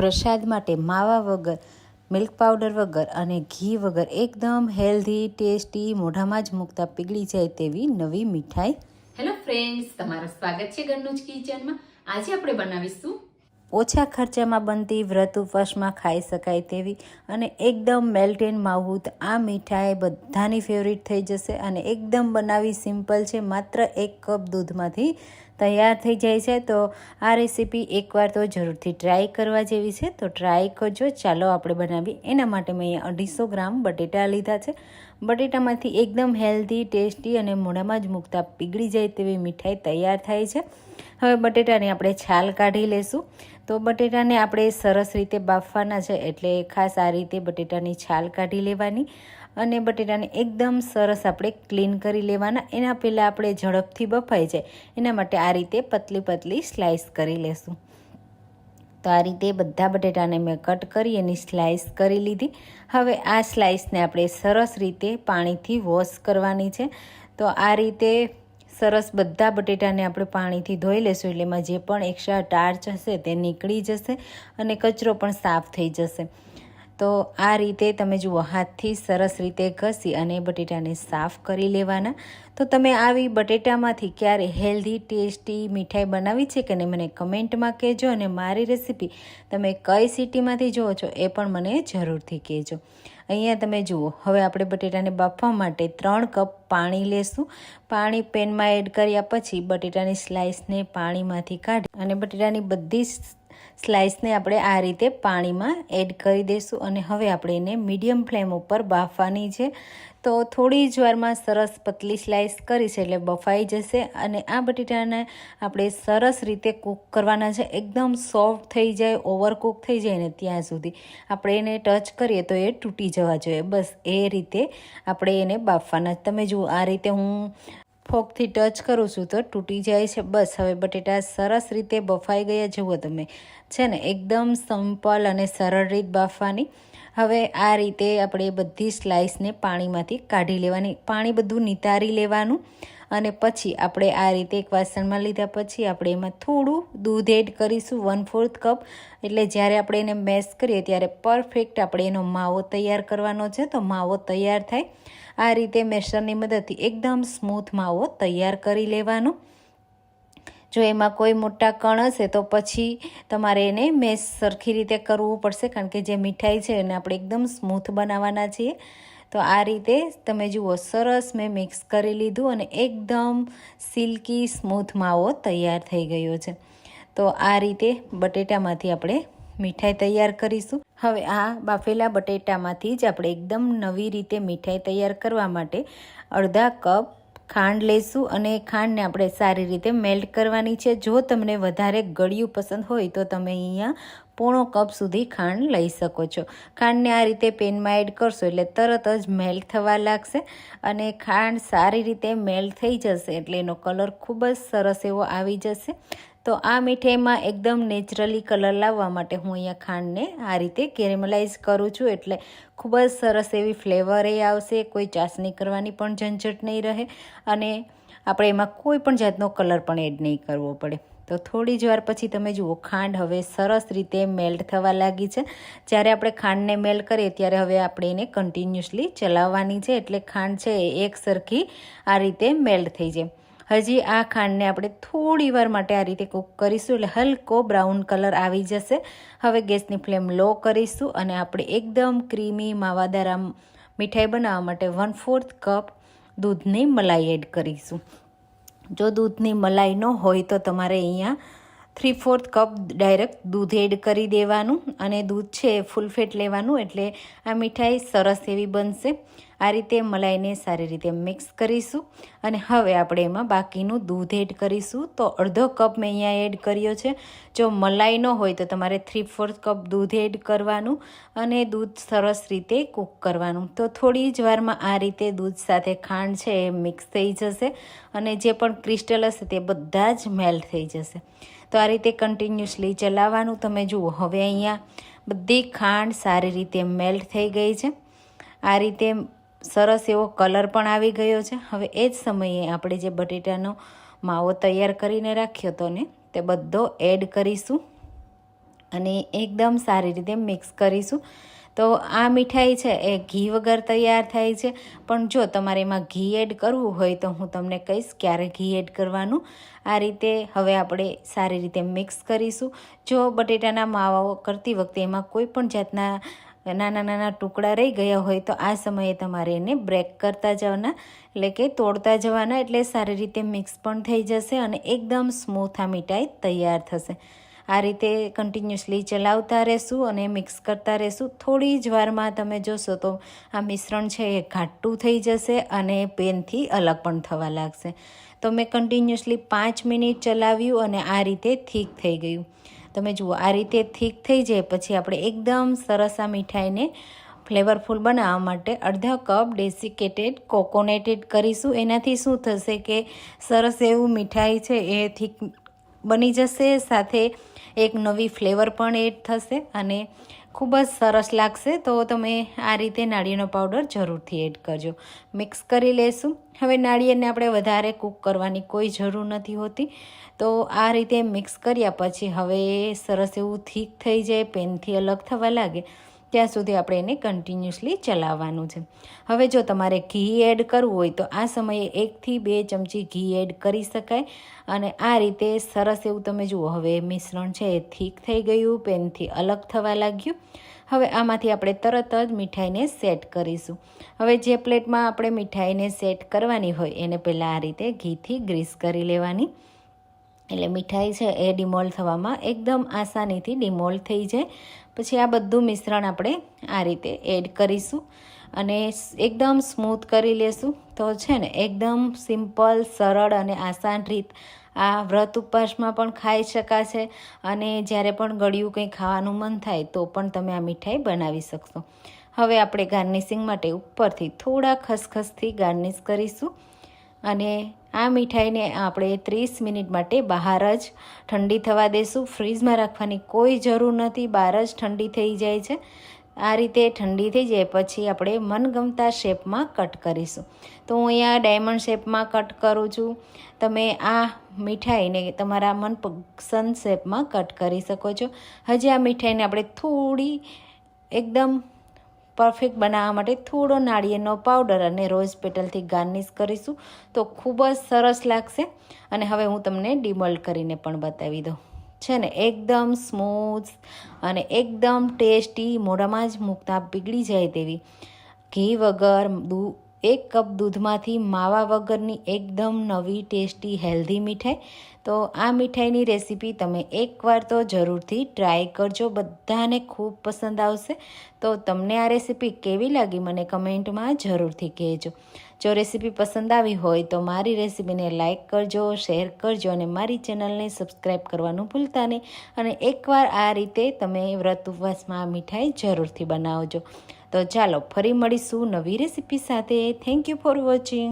પ્રસાદ માટે માવા વગર મિલ્ક પાવડર વગર અને ઘી વગર એકદમ હેલ્ધી ટેસ્ટી મોઢામાં જ મૂકતા પીગળી જાય તેવી નવી મીઠાઈ. હેલો ફ્રેન્ડ્સ તમારું સ્વાગત છે ઘરનું જ કિચનમાં. આજે આપણે બનાવીશું ઓછા ખર્ચામાં બનતી વ્રત ઉપવાસમાં ખાઈ શકાય તેવી અને એકદમ મેલ્ટ એન્ડ માઉથ આ મીઠાઈ બધાની ફેવરિટ થઈ જશે અને એકદમ બનાવી સિમ્પલ છે માત્ર એક કપ દૂધમાંથી તૈયાર થઈ જાય છે, તો આ રેસીપી એકવાર તો જરૂરથી ટ્રાય કરવા જેવી છે. તો ટ્રાય કરજો. ચાલો આપણે બનાવીએ. એના માટે મેં અહીંયા અઢીસો ગ્રામ બટેટા લીધા છે. બટેટામાંથી એકદમ હેલ્ધી, ટેસ્ટી અને મોઢામાં જ મૂકતા પીગળી જાય તેવી મીઠાઈ તૈયાર થાય છે. હવે બટેટાની આપણે છાલ કાઢી લેશું. તો બટેટાને આપણે સરસ રીતે બાફવાના છે એટલે ખાસ આ રીતે બટેટાની છાલ કાઢી લેવાની અને બટેટાને એકદમ સરસ આપણે ક્લીન કરી લેવાના. એના પહેલાં આપણે ઝડપથી બફાઈ જાય. એના માટે આ રીતે પતલી પતલી સ્લાઇસ કરી લેશું. તો આ રીતે બધા બટેટાને મેં કટ કરી એની સ્લાઇસ કરી લીધી. હવે આ સ્લાઇસને આપણે સરસ રીતે પાણીથી વોશ કરવાની છે. તો આ રીતે સરસ બધા બટેટાને આપણે પાણીથી ધોઈ લેશું એટલે એમાં જે પણ એક્સ્ટ્રા ટાર્ચ હશે તે નીકળી જશે અને કચરો પણ સાફ થઈ જશે. તો આ રીતે તમે જુઓ, હાથથી સરસ રીતે ઘસી અને બટેટાને સાફ કરી લેવાના. તો તમે આવી બટેટામાંથી ક્યારે હેલ્ધી ટેસ્ટી મીઠાઈ બનાવી છે કે નહીં મને કમેન્ટમાં કહેજો અને મારી રેસીપી તમે કઈ સિટીમાંથી જુઓ છો એ પણ મને જરૂરથી કહેજો. અહીંયા તમે જુઓ, હવે આપણે બટેટાને બાફવા માટે ત્રણ કપ પાણી લેશું. પાણી પેનમાં એડ કર્યા પછી બટેટાની સ્લાઇસને પાણીમાંથી કાઢી અને બટેટાની બધી સ્લાઇસને આપણે આ રીતે પાણીમાં એડ કરી દઈશું અને હવે આપણે એને મીડિયમ ફ્લેમ ઉપર બાફવાની છે. તો થોડી જ વારમાં સરસ પતલી સ્લાઇસ કરીશ એટલે બફાઈ જશે અને આ બટેટાને આપણે સરસ રીતે કૂક કરવાના છે. એકદમ સોફ્ટ થઈ જાય, ઓવરકૂક થઈ જાય ને ત્યાં સુધી આપણે એને ટચ કરીએ તો એ તૂટી જવા જોઈએ. બસ એ રીતે આપણે એને બાફવાના. તમે જુઓ, આ રીતે હું ફોકથી ટચ કરું છું તો તૂટી જાય છે. બસ, હવે બટેટા સરસ રીતે બફાઈ ગયા. જુઓ તમે, છે ને, એકદમ સિમ્પલ અને સરળ રીત બાફવાની. હવે આ રીતે આપણે બધી સ્લાઇસને પાણીમાંથી કાઢી લેવાની. પાણી બધું નિતારી લેવાનું અને પછી આપણે આ રીતે એક વાસણમાં લીધા પછી આપણે એમાં થોડું દૂધ એડ કરીશું વન ફોર્થ કપ એટલે જ્યારે આપણે એને મેશ કરીએ ત્યારે પરફેક્ટ આપણે એનો માવો તૈયાર કરવાનો છે. તો માવો તૈયાર થાય. આ રીતે મેશરની મદદથી એકદમ સ્મૂથ માવો તૈયાર કરી લેવાનો. જો એમાં કોઈ મોટા કણ હશે તો પછી તમારે એને મેશ સરખી રીતે કરવું પડશે, કારણ કે જે મીઠાઈ છે એને આપણે એકદમ સ્મૂથ બનાવવાના છીએ. તો આ રીતે તમે જુઓ, સરસ મેં મિક્સ કરી લીધું અને એકદમ સિલ્કી સ્મૂથ માવો તૈયાર થઈ ગયો છે. તો આ રીતે બટેટામાંથી આપણે મીઠાઈ તૈયાર કરીશું. હવે આ બાફેલા બટેટામાંથી જ આપણે એકદમ નવી રીતે મીઠાઈ તૈયાર કરવા માટે અડધા કપ ખાંડ લઈશું અને ખાંડને આપણે સારી રીતે મેલ્ટ કરવાની છે. જો તમને વધારે ગળ્યું પસંદ હોય તો તમે અહીંયા પોણો કપ સુધી ખાંડ લઈ શકો છો. ખાંડને આ રીતે પેનમાં એડ કરશો એટલે તરત જ મેલ્ટ થવા લાગશે અને ખાંડ સારી રીતે મેલ્ટ થઈ જશે એટલે એનો કલર ખૂબ જ સરસ એવો આવી જશે. તો આ મીઠાઈમાં એકદમ નેચરલી કલર લાવવા માટે હું અહીંયા ખાંડને આ રીતે કેરેમલાઇઝ કરું છું. એટલે ખૂબ જ સરસ એવી ફ્લેવર એ આવશે. કોઈ ચાસણી કરવાની પણ ઝંઝટ નહીં રહે અને આપણે એમાં કોઈ પણ જાતનો કલર પણ એડ નહીં કરવો પડે. તો થોડી જ વાર પછી તમે જુઓ, ખાંડ હવે સરસ રીતે મેલ્ટ થવા લાગી છે. જ્યારે આપણે ખાંડને મેલ્ટ કરીએ ત્યારે હવે આપણે એને કન્ટિન્યુઅસલી ચલાવવાની છે. એટલે ખાંડ છે એ એક સરખી આ રીતે મેલ્ટ થઈ જાય. હજી આ ખાંડને આપણે થોડી વાર માટે આ રીતે કૂક કરીશું એટલે હલકો બ્રાઉન કલર આવી જશે. હવે ગેસની ફ્લેમ લો કરીશું અને આપણે એકદમ ક્રીમી માવાદાર આમ મીઠાઈ બનાવવા માટે વન ફોર્થ કપ દૂધની મલાઈ એડ કરીશું. જો દૂધની મલાઈ ન હોય તો તમારે અહીંયા થ્રી ફોર્થ કપ ડાયરેક્ટ દૂધ એડ કરી દેવાનું અને દૂધ છે ફૂલ ફેટ લેવાનું એટલે આ મીઠાઈ સરસ એવી બનશે. આ રીતે મલાઈને સારી રીતે મિક્સ કરીશું અને હવે આપણે એમાં બાકીનું દૂધ એડ કરીશું. તો અડધો કપ મેં અહીંયા એડ કર્યો છે. જો મલાઈ ન હોય તો તમારે થ્રી ફોર્થ કપ દૂધ એડ કરવાનું અને દૂધ સરસ રીતે કૂક કરવાનું. તો થોડી જ વારમાં આ રીતે દૂધ સાથે ખાંડ છે એ મિક્સ થઈ જશે અને જે પણ ક્રિસ્ટલ હશે તે બધા જ મેલ્ટ થઈ જશે. તો આ રીતે કન્ટિન્યુઅસલી ચલાવવાનું તમે જુઓ. હવે અહીંયા બધી ખાંડ સારી રીતે મેલ્ટ થઈ ગઈ છે. આ રીતે સરસ એવો કલર પણ આવી ગયો છે. હવે એ જ સમયે આપણે જે બટેટાનો માવો તૈયાર કરીને રાખ્યો હતો ને, તે બધો એડ કરીશું અને એકદમ સારી રીતે મિક્સ કરીશું. તો આ મીઠાઈ છે, એ ઘી વગર તૈયાર થાય છે. પણ જો તમારે એમાં ઘી એડ કરવું હોય તો હું તમને કહીશ ક્યારે ઘી એડ કરવાનું. આ રીતે હવે આપણે સારી રીતે મિક્સ કરીશું. જો બટેટાના માવાઓ કરતી વખતે એમાં કોઈ પણ જાતના નાના નાના ટુકડા રહી ગયા હોય તો આ સમયે તમારે એને બ્રેક કરતા જવાના. એટલે કે તોડતા જવાના. એટલે સારી રીતે મિક્સ પણ થઈ જશે અને એકદમ સ્મૂથ આ મીઠાઈ તૈયાર થશે. આ રીતે કન્ટિન્યુઅસલી ચલાવતા રહેશું અને મિક્સ કરતા રહેશું. થોડી જ વારમાં તમે જોશો તો આ મિશ્રણ છે એ ઘાટું થઈ જશે અને પેનથી અલગ પણ થવા લાગશે. તો મેં કન્ટિન્યુઅસલી પાંચ મિનિટ ચલાવ્યું અને આ રીતે થીક થઈ ગયું. તમે જુઓ, આ રીતે થીક થઈ જાય પછી આપણે એકદમ સરસ આ મીઠાઈને ફ્લેવરફુલ બનાવવા માટે અડધા કપ ડેસિકેટેડ કોકોનેટેડ કરીશું. એનાથી શું થશે કે સરસ એવું મીઠાઈ છે એ થીક બની જશે, સાથે એક નવી ફ્લેવર પણ એડ થશે અને ખૂબ જ સરસ લાગશે, તો તમે આ રીતે નાળિયેરનો પાવડર જરૂરથી એડ કરજો. મિક્સ કરી લેશું. હવે નાળિયેરને આપણે વધારે કૂક કરવાની કોઈ જરૂર નથી હોતી. તો આ રીતે મિક્સ કર્યા પછી હવે સરસ એવું થીક થઈ જાય, પેનથી અલગ થવા લાગે. ત્યાં સુધી આપણે એને કન્ટિન્યુઅસલી ચલાવવાનું છે. હવે જો તમારે ઘી એડ કરવું હોય તો આ સમયે એકથી બે ચમચી ઘી એડ કરી શકાય. અને આ રીતે સરસ એવું તમે જુઓ, હવે મિશ્રણ છે એ થીક થઈ ગયું, પેનથી અલગ થવા લાગ્યું. હવે આમાંથી આપણે તરત જ મીઠાઈને સેટ કરીશું. હવે જે પ્લેટમાં આપણે મીઠાઈને સેટ કરવાની હોય એને પહેલાં આ રીતે ઘીથી ગ્રીસ કરી લેવાની. એટલે મીઠાઈ છે એ ડિમોલ્ડ થવામાં એકદમ આસાનીથી ડિમોલ્ડ થઈ જાય. પછી આ બધું મિશ્રણ આપણે આ રીતે એડ કરીશું અને એકદમ સ્મૂથ કરી લેશું. તો છે ને, એકદમ સિમ્પલ સરળ અને આસાન રીત આ વ્રત ઉપવાસમાં પણ ખાઈ શકાશે અને જ્યારે પણ ગળ્યું કંઈ ખાવાનું મન થાય તો પણ તમે આ મીઠાઈ બનાવી શકશો. હવે આપણે ગાર્નિશિંગ માટે ઉપરથી થોડા ખસખસથી ગાર્નિશ કરીશું. અને આ મીઠાઈને આપણે ત્રીસ મિનિટ માટે બહાર જ ઠંડી થવા દેશું. ફ્રીજમાં રાખવાની કોઈ જરૂર નથી. બહાર જ ઠંડી થઈ જાય છે. આ રીતે ઠંડી થઈ જાય પછી આપણે મનગમતા શેપમાં કટ કરીશું. તો હું અહીંયા ડાયમંડ શેપમાં કટ કરું છું. તમે આ મીઠાઈને તમારા મનપસંદ શેપમાં કટ કરી શકો છો. હજી આ મીઠાઈને આપણે થોડી એકદમ પરફેક્ટ બનાવવા માટે થોડો નાળિયેરનો પાવડર અને રોઝ પેટલથી ગાર્નિશ કરીશું. તો ખૂબ જ સરસ લાગશે. અને હવે હું તમને ડિમોલ્ડ કરીને પણ બતાવી દઉં. છે ને, એકદમ સ્મૂથ અને એકદમ ટેસ્ટી, મોઢામાં જ મૂકતા, પીગળી જાય તેવી. ઘી વગર દૂ એક કપ દૂધમાંથી માવા વગરની એકદમ નવી ટેસ્ટી હેલ્ધી મીઠાઈ. તો આ મીઠાઈની રેસીપી તમે એકવાર તો જરૂરથી ટ્રાય કરજો, બધાને ખૂબ પસંદ આવશે. તો તમને આ રેસીપી કેવી લાગી મને કમેન્ટમાં જરૂરથી કહેજો. જો રેસીપી પસંદ આવી હોય તો મારી રેસીપીને લાઇક કરજો, શેર કરજો અને મારી ચેનલને સબસ્ક્રાઈબ કરવાનું ભૂલતા નહીં. અને એકવાર આ રીતે તમે વ્રત ઉપવાસમાં આ મીઠાઈ જરૂરથી બનાવજો. તો ચાલો ફરી મળીશું નવી રેસીપી સાથે. Thank you for watching